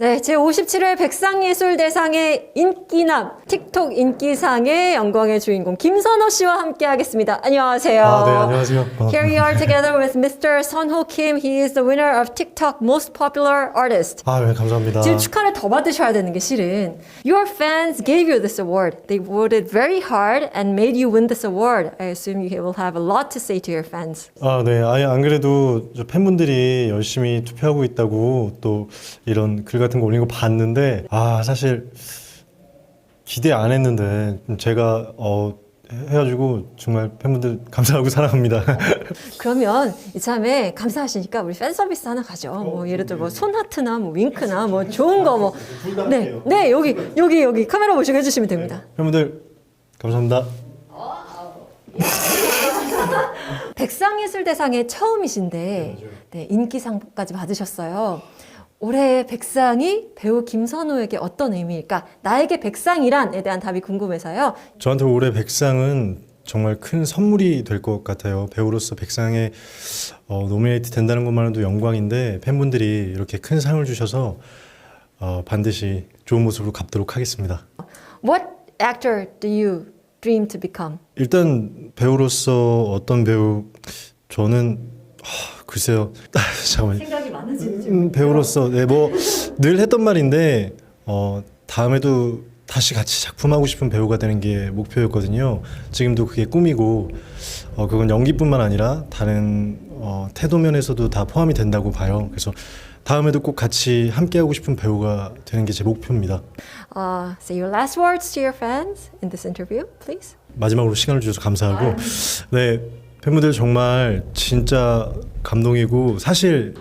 네, 제57회 백상예술대상의 인기남, 틱톡 인기상의 영광의 주인공 김선호 씨와 함께 하겠습니다. 안녕하세요. 아, 네, 안녕하세요. Here we are together with Mr. Sunho Kim. He is the winner of TikTok Most Popular Artist. 아, 네, 감사합니다. 지금 축하를 더 받으셔야 되는 게 실은 Your fans gave you this award. They voted very hard and made you win this award. I assume you will have a lot to say to your fans. 아, 네. 아예 안 그래도 저 팬분들이 열심히 투표하고 있다고 또 이런 글 같은 거 올린 거 봤는데 아, 사실 기대 안 했는데 제가 어 해가지고 정말 팬분들 감사하고 사랑합니다. 그러면 이참에 감사하시니까 우리 팬 서비스 하나 가죠. 뭐 예를 들어 뭐 손하트나 뭐 윙크나 뭐 좋은 거 뭐. 네, 네 여기 여기 여기 카메라 보시고 해주시면 됩니다. 팬분들 감사합니다. 백상예술대상의 처음이신데 네, 인기상까지 받으셨어요. 올해 백상이 배우 김선호에게 어떤 의미일까? 나에게 백상이란에 대한 답이 궁금해서요. 저한테 올해 백상은 정말 큰 선물이 될 것 같아요. 배우로서 백상에 어, 노미네이트 된다는 것만으로도 영광인데 팬분들이 이렇게 큰 상을 주셔서 어, 반드시 좋은 모습으로 갚도록 하겠습니다. What actor do you dream to become? 일단 배우로서 어떤 배우 저는 하, 글쎄요. 잠깐만. 생각이 많으신지. 음, 배우로서 네, 뭐 늘 했던 말인데 어, 다음에도 다시 같이 작품하고 싶은 배우가 되는 게 목표였거든요. 지금도 그게 꿈이고 어, 그건 연기뿐만 아니라 다른 어, 태도 면에서도 다 포함이 된다고 봐요. 그래서 다음에도 꼭 같이 함께하고 싶은 배우가 되는 게 제 목표입니다. Uh, say your last words to your fans in this interview, please. 마지막으로 시간을 주셔서 감사하고 네 팬분들 정말 진짜 감동이고 사실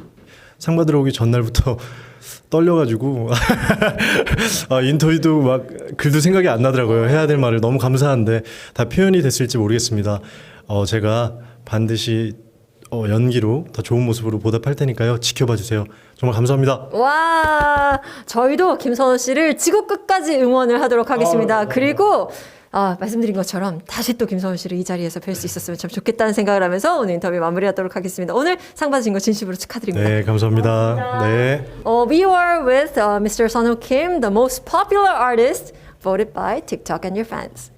상 받으러 오기 전날부터 떨려가지고 아, 인터뷰도 막 글도 생각이 안 나더라고요. 해야 될 말을 너무 감사한데 다 표현이 됐을지 모르겠습니다. 어, 제가 반드시 어, 연기로 더 좋은 모습으로 보답할 테니까요. 지켜봐 주세요. 정말 감사합니다. 와, 저희도 김선호 씨를 지구 끝까지 응원을 하도록 하겠습니다. 그리고 아, 말씀드린 것처럼 다시 또 김선호 씨를 이 자리에서 뵐 수 있었으면 참 좋겠다는 생각을 하면서 오늘 인터뷰 마무리하도록 하겠습니다. 오늘 상 받으신 거 진심으로 축하드립니다. 네 감사합니다 네. Uh, we were with uh, Mr. Sunho Kim, the most popular artist voted by TikTok and your fans.